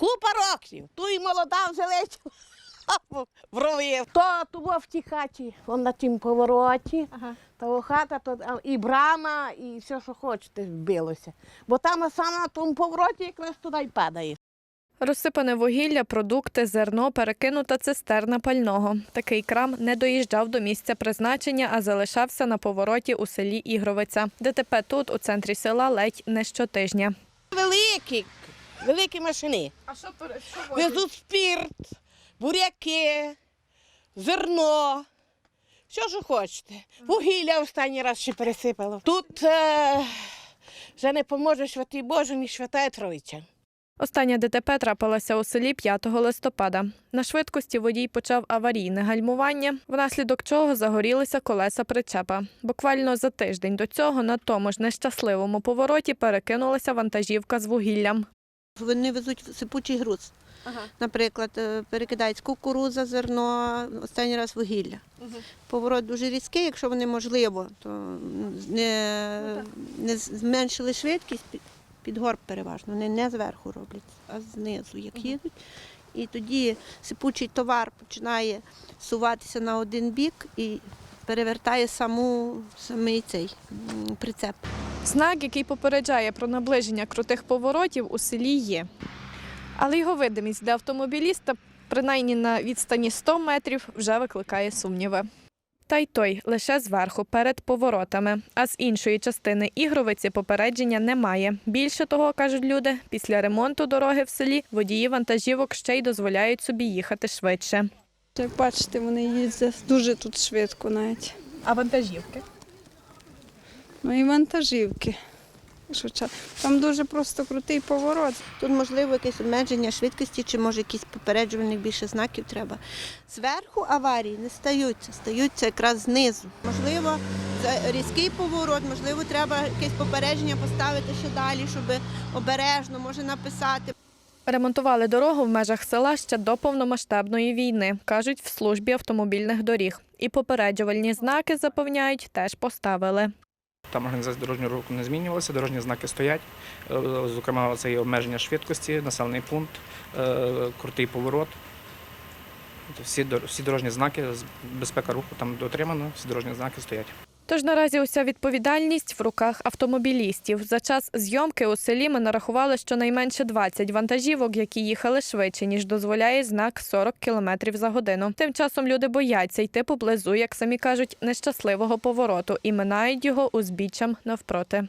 Купа років. Ту і молода взялися в рови. То того в тій хаті, вон на тім повороті. Ага. Того хата, то і брама, і все, що хочете, вбилося. Бо там саме на тому повороті якраз туди й падає. Розсипане вугілля, продукти, зерно, перекинута цистерна пального. Такий крам не доїжджав до місця призначення, а залишався на повороті у селі Ігровиця. ДТП тут, у центрі села, ледь не щотижня. Великі, великі машини. А що, що Везуть спірт, буряки, зерно. Що ж хочете. Вугілля останній раз ще пересипало. Тут е, вже не поможе святий Боже, ні святая Троїця. Остання ДТП трапилася у селі 5 листопада. На швидкості водій почав аварійне гальмування, внаслідок чого загорілися колеса причепа. Буквально за тиждень до цього на тому ж нещасливому повороті перекинулася вантажівка з вугіллям. Вони везуть сипучий груз. Ага. Наприклад, е, перекидають кукуруза, зерно, останній раз вугілля. Мгм. Поворот дуже різкий, якщо вони можливо, то не, Ну, не зменшили швидкість під, під горб переважно. Вони не зверху роблять, а знизу, як їдуть. І тоді сипучий товар починає суватися на один бік і перевертає саму самий цей прицеп. Знак, який попереджає про наближення крутих поворотів, у селі є. Але його видимість для автомобіліста, принаймні на відстані 100 метрів, вже викликає сумніви. Та й той лише зверху, перед поворотами. А з іншої частини ігровиці попередження немає. Більше того, кажуть люди, після ремонту дороги в селі водії вантажівок ще й дозволяють собі їхати швидше. Як бачите, вони їздять дуже тут швидко навіть. А вантажівки? Ну і вантажівки. Там дуже просто крутий поворот. Тут можливо якесь обмеження швидкості, чи може якісь попереджувальних більше знаків треба. Зверху аварії не стаються, стаються якраз знизу. Можливо, різкий поворот, можливо, треба якесь попередження поставити ще далі, щоб обережно може написати. Ремонтували дорогу в межах села ще до повномасштабної війни, кажуть в службі автомобільних доріг. І попереджувальні знаки запевняють, теж поставили. Там організація дорожнього руху не змінювалася, дорожні знаки стоять. Е, Зокрема, це є обмеження швидкості, населений пункт, е, крутий поворот. Тобто Всі, дорожні знаки, безпека руху там дотримано, всі дорожні знаки стоять. Тож наразі уся відповідальність в руках автомобілістів. За час зйомки у селі ми нарахували щонайменше 20 вантажівок, які їхали швидше, ніж дозволяє знак 40 км за годину. Тим часом люди бояться йти поблизу, як самі кажуть, нещасливого повороту і минають його узбіччям навпроти.